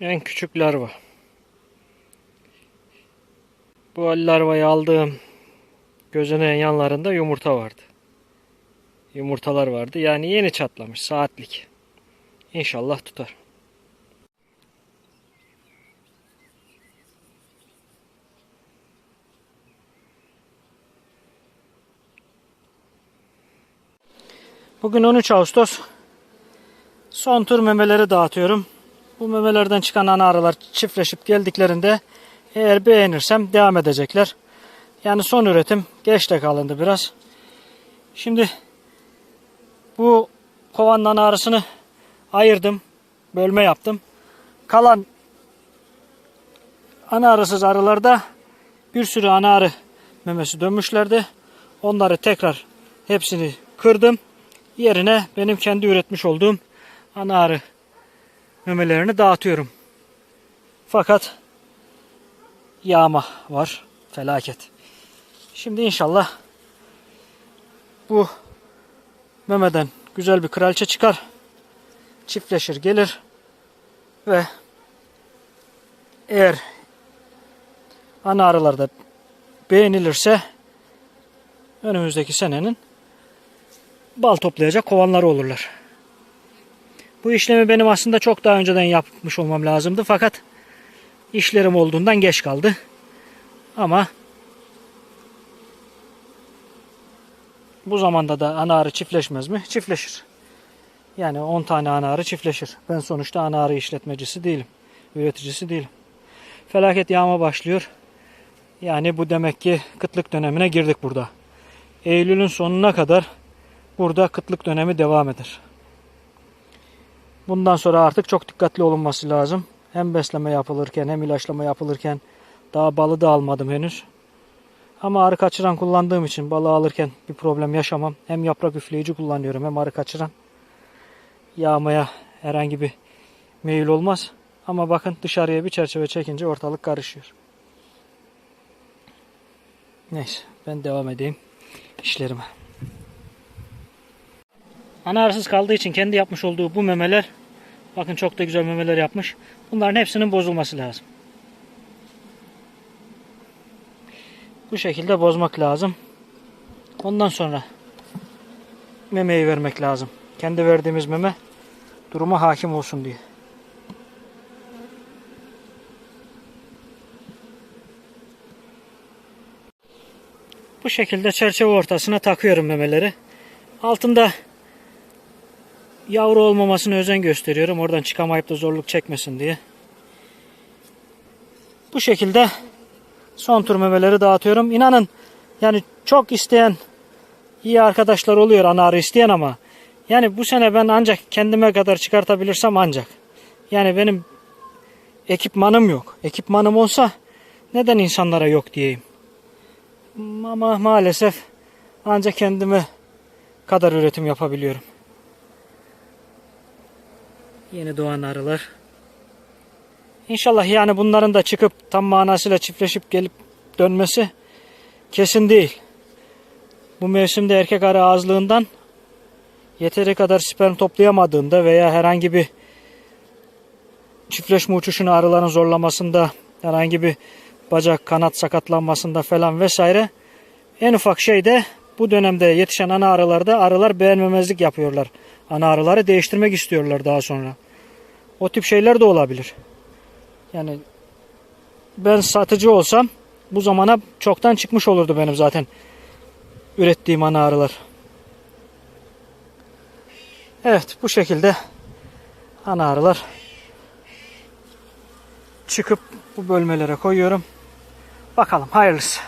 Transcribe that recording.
En küçük larva. Bu larvayı aldığım gözeneğin yanlarında yumurta vardı. Yumurtalar vardı. Yani yeni çatlamış saatlik. İnşallah tutar. Bugün 13 Ağustos. Son tur memeleri dağıtıyorum. Bu memelerden çıkan ana arılar çiftleşip geldiklerinde eğer beğenirsem devam edecekler. Yani son üretim geç de kalındı biraz. Şimdi bu kovanın ana arısını ayırdım. Bölme yaptım. Kalan ana arısız arılarda bir sürü ana arı memesi dönmüşlerdi. Onları tekrar hepsini kırdım. Yerine benim kendi üretmiş olduğum ana arı memelerini dağıtıyorum. Fakat yağma var. Felaket. Şimdi inşallah bu memeden güzel bir kraliçe çıkar. Çiftleşir gelir ve eğer ana arılarda beğenilirse önümüzdeki senenin bal toplayacak kovanları olurlar. Bu işlemi benim aslında çok daha önceden yapmış olmam lazımdı fakat işlerim olduğundan geç kaldı. Ama bu zamanda da ana arı çiftleşmez mi? Çiftleşir. Yani 10 tane ana arı çiftleşir. Ben sonuçta ana arı işletmecisi değilim. Üreticisi değilim. Felaket yağma başlıyor. Yani bu demek ki kıtlık dönemine girdik burada. Eylül'ün sonuna kadar burada kıtlık dönemi devam eder. Bundan sonra artık çok dikkatli olunması lazım. Hem besleme yapılırken hem ilaçlama yapılırken daha balı da almadım henüz. Ama arı kaçıran kullandığım için balı alırken bir problem yaşamam. Hem yaprak üfleyici kullanıyorum hem arı kaçıran. Yağmaya herhangi bir meyil olmaz. Ama bakın dışarıya bir çerçeve çekince ortalık karışıyor. Neyse ben devam edeyim işlerime. Ana kaldığı için kendi yapmış olduğu bu memeler bakın çok da güzel memeler yapmış. Bunların hepsinin bozulması lazım. Bu şekilde bozmak lazım. Ondan sonra memeyi vermek lazım. Kendi verdiğimiz meme duruma hakim olsun diye. Bu şekilde çerçeve ortasına takıyorum memeleri. Altında yavru olmamasına özen gösteriyorum. Oradan çıkamayıp da zorluk çekmesin diye. Bu şekilde son tur memeleri dağıtıyorum. İnanın yani çok isteyen iyi arkadaşlar oluyor ana arı isteyen ama yani bu sene ben ancak kendime kadar çıkartabilirsem ancak. Yani benim ekipmanım yok. Ekipmanım olsa neden insanlara yok diyeyim. Ama maalesef ancak kendime kadar üretim yapabiliyorum. Yeni doğan arılar. İnşallah yani bunların da çıkıp tam manasıyla çiftleşip gelip dönmesi kesin değil. Bu mevsimde erkek arı azlığından yeteri kadar sperm toplayamadığında veya herhangi bir çiftleşme uçuşunu arıların zorlamasında herhangi bir bacak kanat sakatlanmasında falan vesaire en ufak şeyde bu dönemde yetişen ana arılarda arılar beğenmemezlik yapıyorlar. Ana arıları değiştirmek istiyorlar daha sonra. O tip şeyler de olabilir. Yani ben satıcı olsam bu zamana çoktan çıkmış olurdu benim zaten ürettiğim ana arılar. Evet bu şekilde ana arılar çıkıp bu bölmelere koyuyorum. Bakalım hayırlısı.